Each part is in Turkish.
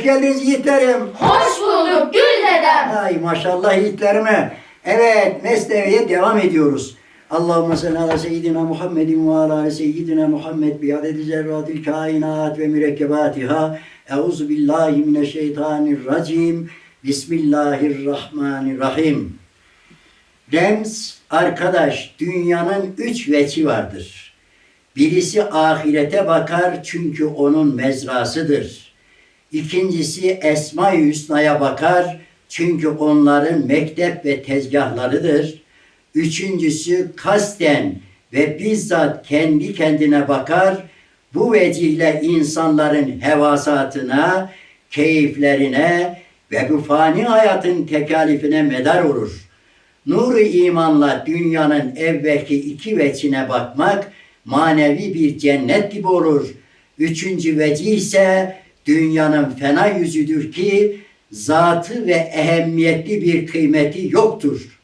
Hoş geldiniz yiğitlerim. Hoş bulduk Gül dedem. Ay maşallah yiğitlerime. Evet mesneviye devam ediyoruz. Allahümme salli ala seyyidina Muhammedin ve ala seyyidina Muhammed bi adedi zerratil kainat ve mürekkebatiha. Euzu billahi mineşşeytanirracim. Bismillahirrahmanirrahim. Rems arkadaş dünyanın üç veçi vardır. Birisi ahirete bakar çünkü onun mezrasıdır. İkincisi Esma-i Hüsna'ya bakar çünkü onların mektep ve tezgahlarıdır. Üçüncüsü kasten ve bizzat kendi kendine bakar. Bu vecihle insanların hevasatına, keyiflerine ve bu fani hayatın tekalifine medar olur. Nuru imanla dünyanın evvelki iki veçine bakmak manevi bir cennet gibi olur. Üçüncü veci ise dünyanın fena yüzüdür ki zatı ve ehemmiyetli bir kıymeti yoktur.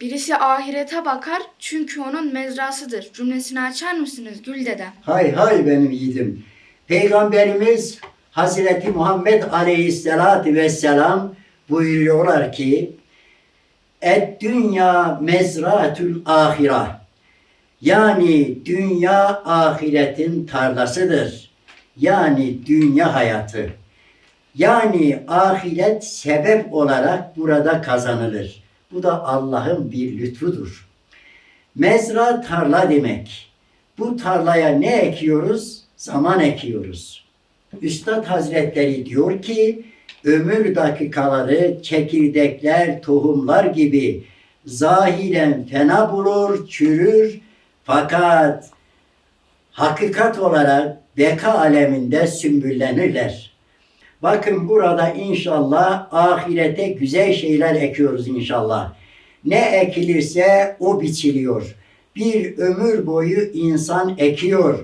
Birisi ahirete bakar çünkü onun mezrasıdır. Cümlesini açar mısınız Gül dedem? Hay hay benim yiğidim. Peygamberimiz Hazreti Muhammed Aleyhisselatü Vesselam buyuruyorlar ki Et dünya mezratül ahira. Yani dünya ahiretin tarlasıdır. Yani dünya hayatı. Yani ahiret sebep olarak burada kazanılır. Bu da Allah'ın bir lütfudur. Mezra tarla demek. Bu tarlaya ne ekiyoruz? Zaman ekiyoruz. Üstad Hazretleri diyor ki ömür dakikaları çekirdekler, tohumlar gibi zahiren fena bulur, çürür fakat hakikat olarak beka aleminde sümbüllenirler. Bakın burada inşallah ahirete güzel şeyler ekiyoruz inşallah. Ne ekilirse o biçiliyor. Bir ömür boyu insan ekiyor.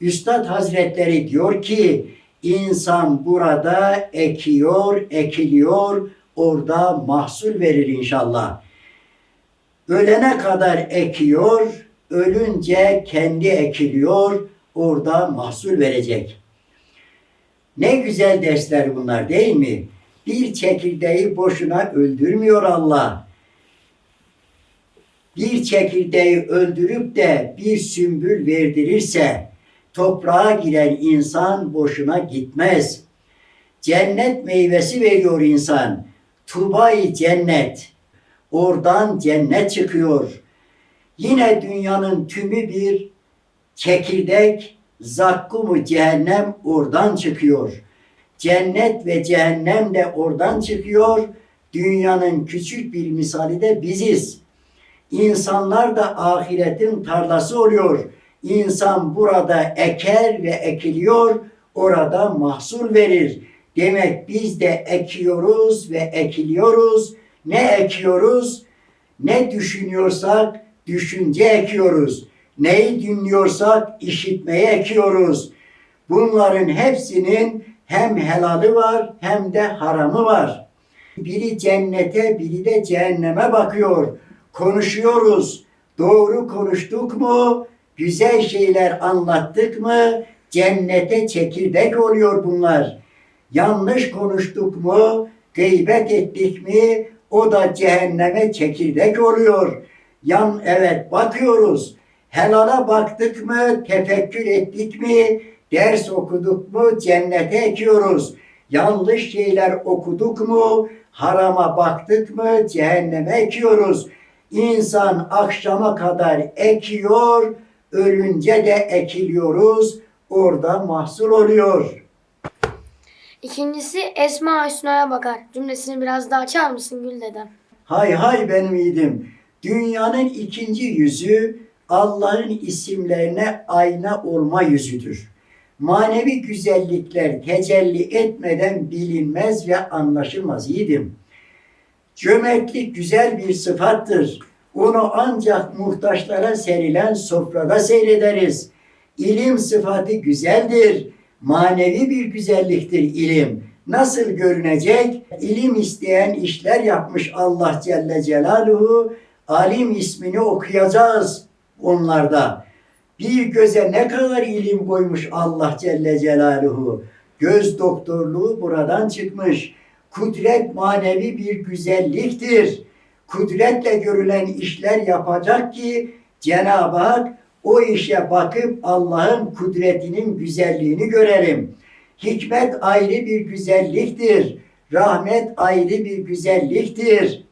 Üstad Hazretleri diyor ki insan burada ekiyor, ekiliyor, orada mahsul verir inşallah. Ölene kadar ekiyor, ölünce kendi ekiliyor, orada mahsul verecek. Ne güzel dersler bunlar değil mi? Bir çekirdeği boşuna öldürmüyor Allah. Bir çekirdeği öldürüp de bir sümbül verdirirse toprağa giren insan boşuna gitmez. Cennet meyvesi veriyor insan. Tuğba-i cennet. Oradan cennet çıkıyor. Yine dünyanın tümü bir çekirdek, zakkumu cehennem oradan çıkıyor. Cennet ve cehennem de oradan çıkıyor. Dünyanın küçük bir misali de biziz. İnsanlar da ahiretin tarlası oluyor. İnsan burada eker ve ekiliyor, orada mahsul verir. Demek biz de ekiyoruz ve ekiliyoruz. Ne ekiyoruz? Ne düşünüyorsak düşünce ekiyoruz. Neyi dinliyorsak işitmeye ekiyoruz. Bunların hepsinin hem helali var hem de haramı var. Biri cennete, biri de cehenneme bakıyor. Konuşuyoruz. Doğru konuştuk mu? Güzel şeyler anlattık mı? Cennete çekirdek oluyor bunlar. Yanlış konuştuk mu? Gıybet ettik mi? O da cehenneme çekirdek oluyor. Yan evet bakıyoruz. Helala baktık mı? Tefekkür ettik mi? Ders okuduk mu? Cennete ekiyoruz. Yanlış şeyler okuduk mu? Harama baktık mı? Cehenneme ekiyoruz. İnsan akşama kadar ekiyor, ölünce de ekiliyoruz. Orada mahsul oluyor. İkincisi Esma Hüsna'ya bakar. Cümlesini biraz daha açar mısın Gül dedem? Hay hay benim yiğidim. Dünyanın ikinci yüzü Allah'ın isimlerine ayna olma yüzüdür. Manevi güzellikler tecelli etmeden bilinmez ve anlaşılmaz yiğidim. Cömertlik güzel bir sıfattır. Onu ancak muhtaçlara serilen sofrada seyrederiz. İlim sıfatı güzeldir. Manevi bir güzelliktir ilim. Nasıl görünecek? İlim isteyen işler yapmış Allah Celle Celaluhu. Alim ismini okuyacağız onlarda. Bir göze ne kadar ilim koymuş Allah Celle Celaluhu. Göz doktorluğu buradan çıkmış. Kudret manevi bir güzelliktir. Kudretle görülen işler yapacak ki Cenab-ı Hak o işe bakıp Allah'ın kudretinin güzelliğini görelim. Hikmet ayrı bir güzelliktir. Rahmet ayrı bir güzelliktir.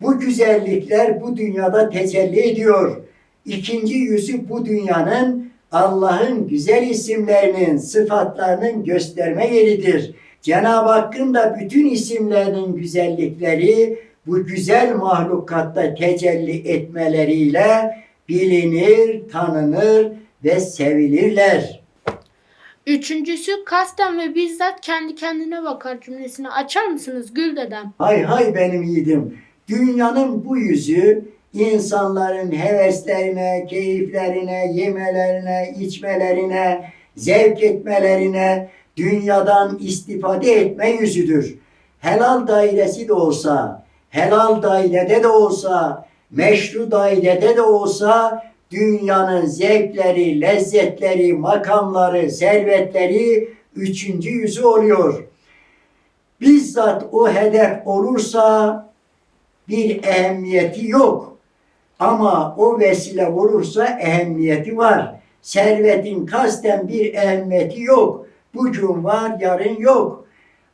Bu güzellikler bu dünyada tecelli ediyor. İkinci yüzü bu dünyanın Allah'ın güzel isimlerinin, sıfatlarının gösterme yeridir. Cenab-ı Hakk'ın da bütün isimlerinin güzellikleri bu güzel mahlukatta tecelli etmeleriyle bilinir, tanınır ve sevilirler. Üçüncüsü kasten ve bizzat kendi kendine bakar cümlesini açar mısınız Gül dedem? Hay hay benim yiğidim. Dünyanın bu yüzü insanların heveslerine, keyiflerine, yemelerine, içmelerine, zevk etmelerine, dünyadan istifade etme yüzüdür. Helal dairesi de olsa, helal dairede de olsa, meşru dairede de olsa dünyanın zevkleri, lezzetleri, makamları, servetleri üçüncü yüzü oluyor. Bizzat o hedef olursa bir ehemmiyeti yok. Ama o vesile olursa ehemmiyeti var. Servetin kasten bir ehemmiyeti yok. Bugün var, yarın yok.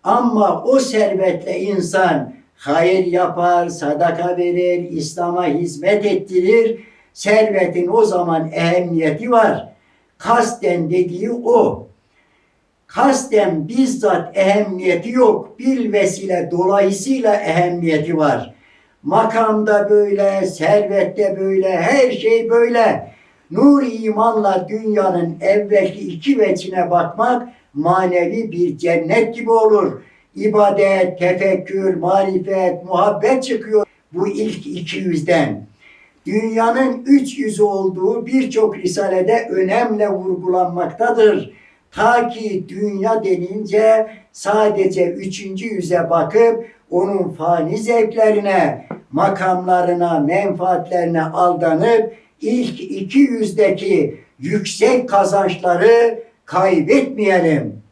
Ama o servetle insan hayır yapar, sadaka verir, İslam'a hizmet ettirir. Servetin o zaman ehemmiyeti var. Kasten dediği o. Kasten bizzat ehemmiyeti yok. Bir vesile dolayısıyla ehemmiyeti var. Makamda böyle, servette böyle, her şey böyle. Nur imanla dünyanın evvelki iki veçine bakmak manevi bir cennet gibi olur. İbadet, tefekkür, marifet, muhabbet çıkıyor bu ilk iki yüzden. Dünyanın üç yüzü olduğu birçok risalede önemle vurgulanmaktadır. Ta ki dünya denince sadece üçüncü yüze bakıp onun fani zevklerine, makamlarına, menfaatlerine aldanıp ilk iki yüzdeki yüksek kazançları kaybetmeyelim.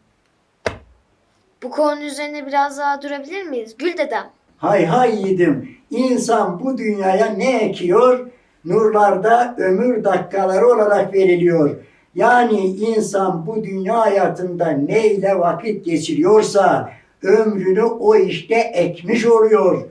Bu konu üzerine biraz daha durabilir miyiz? Gül dedem. Hay hay yiğidim. İnsan bu dünyaya ne ekiyor? Nurlarda ömür dakikaları olarak veriliyor. Yani insan bu dünya hayatında neyle vakit geçiriyorsa ömrünü o işte ekmiş oluyor.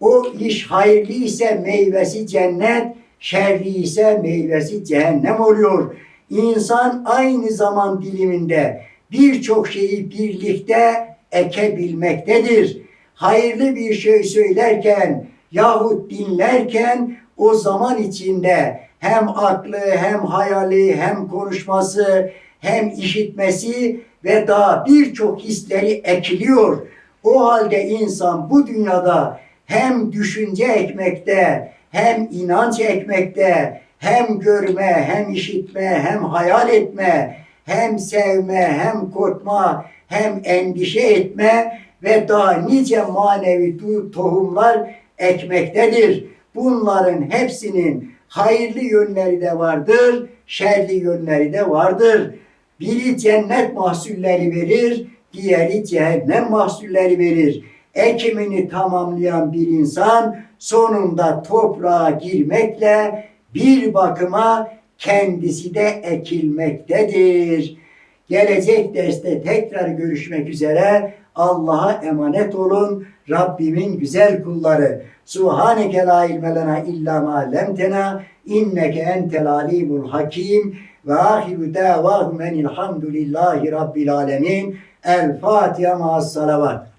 O iş hayırlı ise meyvesi cennet, şerli ise meyvesi cehennem oluyor. İnsan aynı zaman diliminde birçok şeyi birlikte ekebilmektedir. Hayırlı bir şey söylerken yahut dinlerken o zaman içinde hem aklı hem hayali hem konuşması hem işitmesi ve daha birçok hisleri ekiliyor. O halde insan bu dünyada hem düşünce ekmekte, hem inanç ekmekte, hem görme, hem işitme, hem hayal etme, hem sevme, hem korkma, hem endişe etme ve daha nice manevi tohumlar ekmektedir. Bunların hepsinin hayırlı yönleri de vardır, şerli yönleri de vardır. Biri cennet mahsulleri verir, diğeri cehennem mahsulleri verir. Ekimini tamamlayan bir insan sonunda toprağa girmekle bir bakıma kendisi de ekilmektedir. Gelecek derste tekrar görüşmek üzere. Allah'a emanet olun. Rabbimin güzel kulları. Subhaneke la ilme lena illa ma lemtena inneke entel alimul hakim ve ahiru davahum enilhamdülillahi rabbil alemin. El Fatiha ma'as salavat.